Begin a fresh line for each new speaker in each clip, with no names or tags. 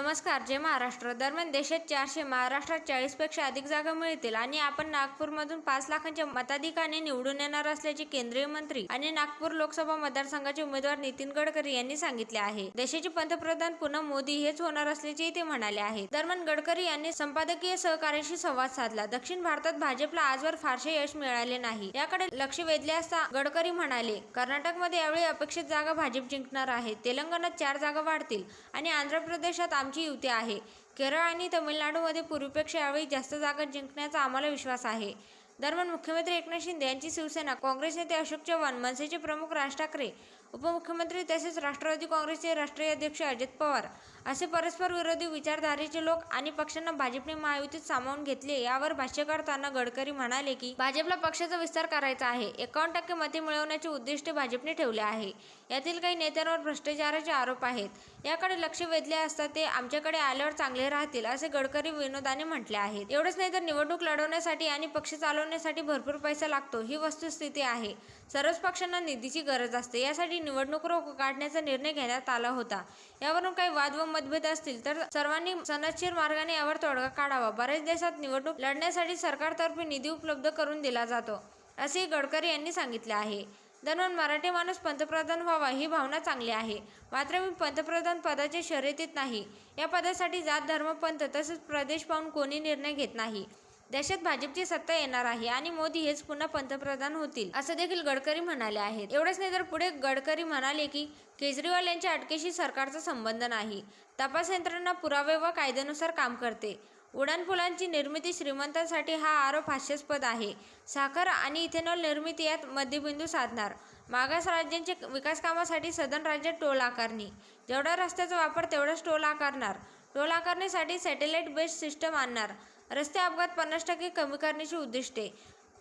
नमस्कार जय महाराष्ट्र दरम्यान देशात चारशे महाराष्ट्रात चाळीसपेक्षा अधिक जागा मिळतील आणि आपण नागपूरमधून पाच लाखांच्या मताधिकाने निवडून येणार असल्याचे केंद्रीय मंत्री आणि नागपूर लोकसभा मतदारसंघाचे उमेदवार नितीन गडकरी यांनी सांगितले आहे. देशाचे पंतप्रधान पुन्हा मोदी हेच होणार असल्याचे ते म्हणाले आहेत दरम्यान गडकरी यांनी संपादकीय सहकार्याशी संवाद साधला. दक्षिण भारतात भाजपला आजवर फारसे यश मिळाले नाही. याकडे लक्ष वेधले असता गडकरी म्हणाले कर्नाटकमध्ये यावेळी अपेक्षित जागा भाजप जिंकणार आहे. तेलंगणात चार जागा वाढतील आणि आंध्र प्रदेशात आमची युती आहे. केरळ आणि तमिळनाडूमध्ये पूर्वीपेक्षा यावेळी जास्त जागा जिंकण्याचा आम्हाला विश्वास आहे. दरम्यान मुख्यमंत्री एकनाथ शिंदे यांची शिवसेना काँग्रेस नेते अशोक चव्हाण मनसेचे प्रमुख राज ठाकरे उपमुख्यमंत्री तसेच राष्ट्रवादी काँग्रेसचे राष्ट्रीय अध्यक्ष अजित पवार असे परस्पर विरोधी विचारधारेचे लोक आणि पक्षांना भाजपने महायुतीत सामावून घेतले यावर भाष्य करताना गडकरी म्हणाले की भाजपला पक्षाचा विस्तार करायचा आहे. एकावन्न टक्के मते मिळवण्याचे उद्दिष्ट भाजपने ठेवले आहे. यातील काही नेत्यांवर भ्रष्टाचाराचे आरोप आहेत. याकडे लक्ष वेधले असता ते आमच्याकडे आल्यावर चांगले राहतील असे गडकरी विनोदाने म्हटले आहेत. एवढंच नाही तर निवडणूक लढवण्यासाठी आणि पक्ष चालवण्यासाठी भरपूर पैसा लागतो. ही वस्तुस्थिती आहे. सर्वच पक्षांना निधीची गरज असते. यासाठी निवडणूक रोख काढण्याचा निर्णय घेण्यात आला होता. यावरून काही वाद व मतभेद असतील तर सर्वांनी सनदशीर मार्गाने यावर तोडगा काढावा. बऱ्याच देशात निवडणूक लढण्यासाठी सरकारतर्फे निधी उपलब्ध करून दिला जातो असेही गडकरी यांनी सांगितले आहे. दरम्यान मराठी माणूस पंतप्रधान व्हावा ही भावना चांगली आहे. मात्र मी पंतप्रधान पदाच्या शर्यतीत नाही. या पदासाठी जात धर्म पंथ तसेच प्रदेश पाहून कोणी निर्णय घेत नाही. देशात भाजपची सत्ता येणार आहे आणि मोदी हेच पुन्हा पंतप्रधान होतील असं देखील गडकरी म्हणाले आहेत. एवढंच नाही तर पुढे गडकरी म्हणाले की केजरीवाल यांच्या अटकेशी सरकारचा संबंध नाही. तपास यंत्रणा पुरावे व कायद्यानुसार काम करते. उड्डाणपुलांची निर्मिती श्रीमंतांसाठी हा आरोप हास्यास्पद आहे. साखर आणि इथेनॉल निर्मिती यात मध्यबिंदू साधणार. मागास राज्यांचे विकास कामासाठी सदन राज्यात टोल आकारणी. जेवढा रस्त्याचा वापर तेवढाच टोल आकारणार. टोल आकारणीसाठी सॅटेलाइट बेस्ड सिस्टम आणणार. रस्ते अपघात पन्नास टक्के कमी करण्याची उद्दिष्टे.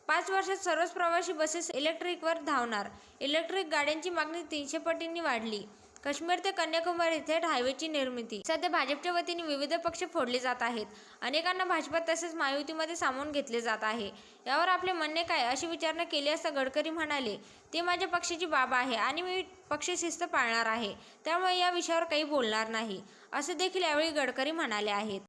पाच वर्षात सर्वच प्रवासी बसेस इलेक्ट्रिकवर धावणार. इलेक्ट्रिक गाड्यांची मागणी तीनशे पटींनी वाढली. काश्मीर ते कन्याकुमारी थेट हायवेची निर्मिती. सध्या भाजपच्या वतीने विविध पक्ष फोडले जात आहेत. अनेकांना भाजपात तसेच महायुतीमध्ये सामावून घेतले जात आहे. यावर आपले म्हणणे काय अशी विचारणा केली असता गडकरी म्हणाले ते माझ्या पक्षाची बाब आहे आणि मी पक्षशिस्त पाळणार आहे. त्यामुळे या विषयावर काही बोलणार नाही. असे देखील यावेळी गडकरी म्हणाले आहेत.